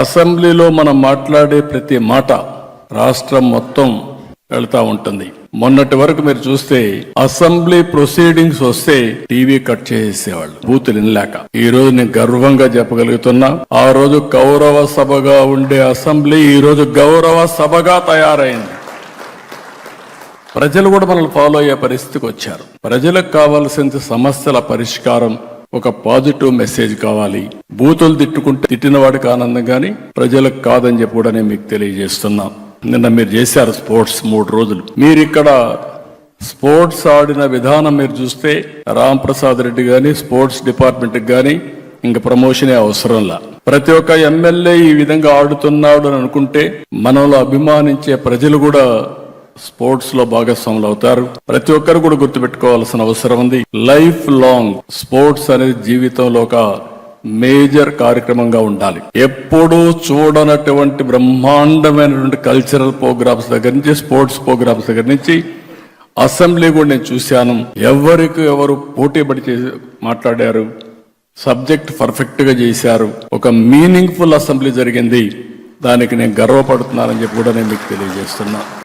అసెంబ్లీలో మనం మాట్లాడే ప్రతి మాట రాష్ట్రం మొత్తం వెళ్తా ఉంటుంది. మొన్నటి వరకు మీరు చూస్తే అసెంబ్లీ ప్రొసీడింగ్స్ వస్తే టీవీ కట్ చేసేవాళ్ళు బూతులు వినలేక. ఈ రోజు నేను గర్వంగా చెప్పగలుగుతున్నా ఆ రోజు గౌరవ సభగా ఉండే అసెంబ్లీ ఈ రోజు గౌరవ సభగా తయారైంది. ప్రజలు కూడా మనల్ని ఫాలో అయ్యే పరిస్థితికి వచ్చారు. ప్రజలకు కావాల్సిన సమస్యల పరిష్కారం ఒక పాజిటివ్ మెసేజ్ కావాలి. బూతులు తిట్టుకుంటే తిట్టిన వాడికి ఆనందం కానీ ప్రజలకు కాదని చెప్పి కూడా నేను మీకు తెలియజేస్తున్నా. నిన్న మీరు చేశారు స్పోర్ట్స్ మూడు రోజులు. మీరు ఇక్కడ స్పోర్ట్స్ ఆడిన విధానం మీరు చూస్తే రామ్ ప్రసాద్ రెడ్డి కానీ స్పోర్ట్స్ డిపార్ట్మెంట్ కానీ ఇంక ప్రమోషనే అవసరంలా ప్రతి ఒక్క ఎమ్మెల్యే ఈ విధంగా ఆడుతున్నాడు అని అనుకుంటే మనలో అభిమానించే ప్రజలు కూడా స్పోర్ట్స్లో భాగస్వాములు అవుతారు. ప్రతి ఒక్కరు కూడా గుర్తుపెట్టుకోవాల్సిన అవసరం ఉంది. లైఫ్ లాంగ్ స్పోర్ట్స్ అనేది జీవితంలో ఒక మేజర్ కార్యక్రమంగా ఉండాలి. ఎప్పుడూ చూడనటువంటి బ్రహ్మాండమైనటువంటి కల్చరల్ ప్రోగ్రామ్స్ దగ్గర నుంచి స్పోర్ట్స్ ప్రోగ్రామ్స్ దగ్గర నుంచి అసెంబ్లీ కూడా నేను చూశాను. ఎవరికి ఎవరు పోటీ పడి చేసి మాట్లాడారు సబ్జెక్ట్ పర్ఫెక్ట్గా చేశారు ఒక మీనింగ్ఫుల్ అసెంబ్లీ జరిగింది దానికి నేను గర్వపడుతున్నానని చెప్పి కూడా నేను మీకు తెలియజేస్తున్నాను